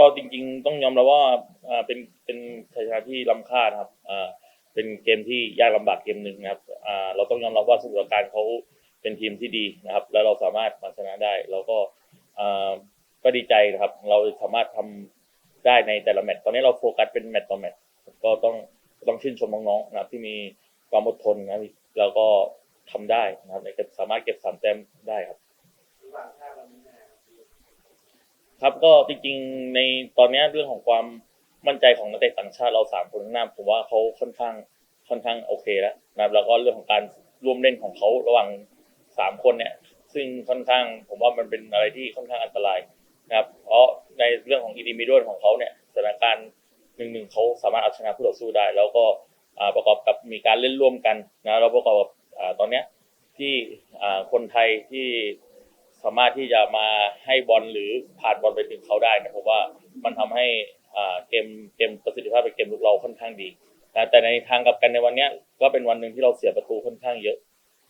ก็จริงๆ ต้องยอมรับว่าอ่าเป็นเป็นชัยชนะที่ล้ำค่านะครับอ่าเป็นเกมที่ยากลำบากเกมหนึ่งนะครับอ่าเราต้องยอมรับว่าสมุทรปราการเขาเป็นทีมที่ดีนะครับ แล้วเราสามารถมาชนะได้แล้วก็อ่าก็ดีใจนะครับ เราสามารถทำได้ในแต่ละแมตช์ตอนนี้เราโฟกัสเป็นแมตช์ต่อแมตช์ก็ต้องต้องชื่นชมน้องๆนะครับ ที่มีความอดทนนะครับแล้วก็ทำได้นะครับในการสามารถเก็บสามแต้มได้ครับ ครับก็จริงๆ ในตอนนี้เรื่องของความมั่นใจของนักเตะต่างชาติเราสามคนข้างหน้าผมว่าเขาค่อนข้างค่อนข้างโอเคแล้วนะครับแล้วก็เรื่องของการร่วมเล่นของเขาระหว่างสามคนเนี่ยซึ่งค่อนข้างผมว่ามันเป็นอะไรที่ค่อนข้างอันตรายนะครับเพราะในเรื่องของอินดิมิดวของเขาเนี่ยสถานการณ์หนึ่งหนึ่งเขาสามารถเอาชนะผู้ต่อสู้ได้ แล้วก็ประกอบกับมีการเล่นร่วมกันนะแล้วประกอบกับตอนเนี้ยที่คนไทยที่ สามารถที่จะมาให้บอลหรือผ่านบอลไปถึงเขาได้นะผมว่ามันทำให้เกมเกมประสิทธิภาพในเกมลุกเราค่อนข้างดีนะแต่ในทางกลับกันในวันนี้ก็เป็นวันหนึ่งที่เราเสียประตูค่อนข้างเยอะ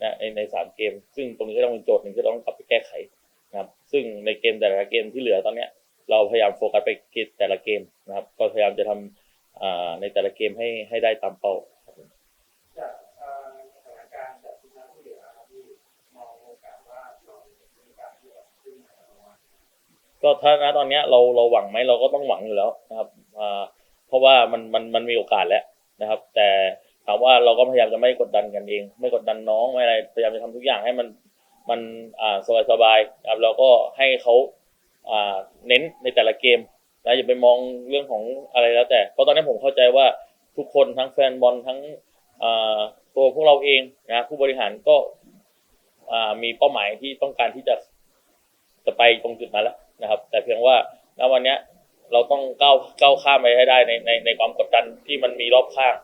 นะในในสามเกม ซึ่งตรงนี้ก็ต้องเป็นโจทย์หนึ่งที่ต้องกลับไปแก้ไขนะครับซึ่งในเกมแต่ละเกมที่เหลือตอนเนี้ยเราพยายามโฟกัสไปเกมแต่ละเกมนะครับก็พยายามจะทำอ่าในแต่ละเกมให้ให้ได้ตามเป้าครับผม จากเอ่อสถานการณ์จากที่นักที่เหลือครับที่มองโอกาสว่าเรามีโอกาสที่จะขึ้นมาแล้วว่า ก็ถ้าณตอนเนี้ยเราเราหวังไหมเราก็ต้องหวังอยู่แล้วนะครับอ่าเพราะว่ามันมันมันมีโอกาสแล้วนะครับ แต่ถามว่าเราก็พยายามจะไม่กดดันกันเอง ไม่กดดันน้องไม่อะไรพยายามจะทำทุกอย่างให้มันมันอ่าสบายสบายครับแล้วก็ให้เขาอ่าเน้นในแต่ละเกมนะอย่าไปมองเรื่องของอะไรแล้ว แต่เพราะตอนนี้ผมเข้าใจว่าทุกคนทั้งแฟนบอลทั้งอ่าตัวพวกเราเองนะผู้บริหารก็อ่ามีเป้าหมายที่ต้องการที่จะจะไปตรงจุดนั้นแล้ว นะครับ แต่เพียงว่าณวันนี้เราต้องก้าวก้าวข้ามไปให้ได้ในในในความกดดันที่มันมีรอบข้าง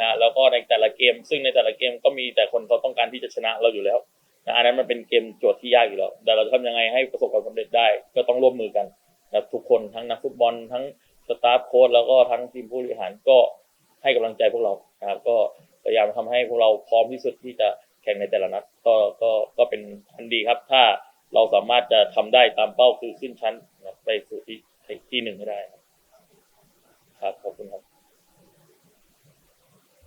นะแล้วก็ในแต่ละเกม ซึ่งในแต่ละเกมก็มีแต่คนเขาต้องการที่จะชนะเราอยู่แล้วนะอันนั้นมันเป็นเกมโจทย์ที่ยากอยู่แล้ว แต่เราจะทำยังไงให้ประสบความสำเร็จได้ ก็ต้องร่วมมือกันนะทุกคนทั้งนักฟุตบอลทั้งสตาฟโค้ชแล้วก็ทั้งทีมผู้บริหารก็ให้กำลังใจพวกเรานะครับก็พยายามทำให้พวกเราพร้อมที่สุดที่จะแข่งในแต่ละนัด ก็ก็ก็เป็นอันดีครับ ถ้า เราสามารถจะทำได้ตามเป้าคือขึ้นชั้นไปสู่ที่ที่หนึ่งให้ได้ครับ ครับขอบคุณครับ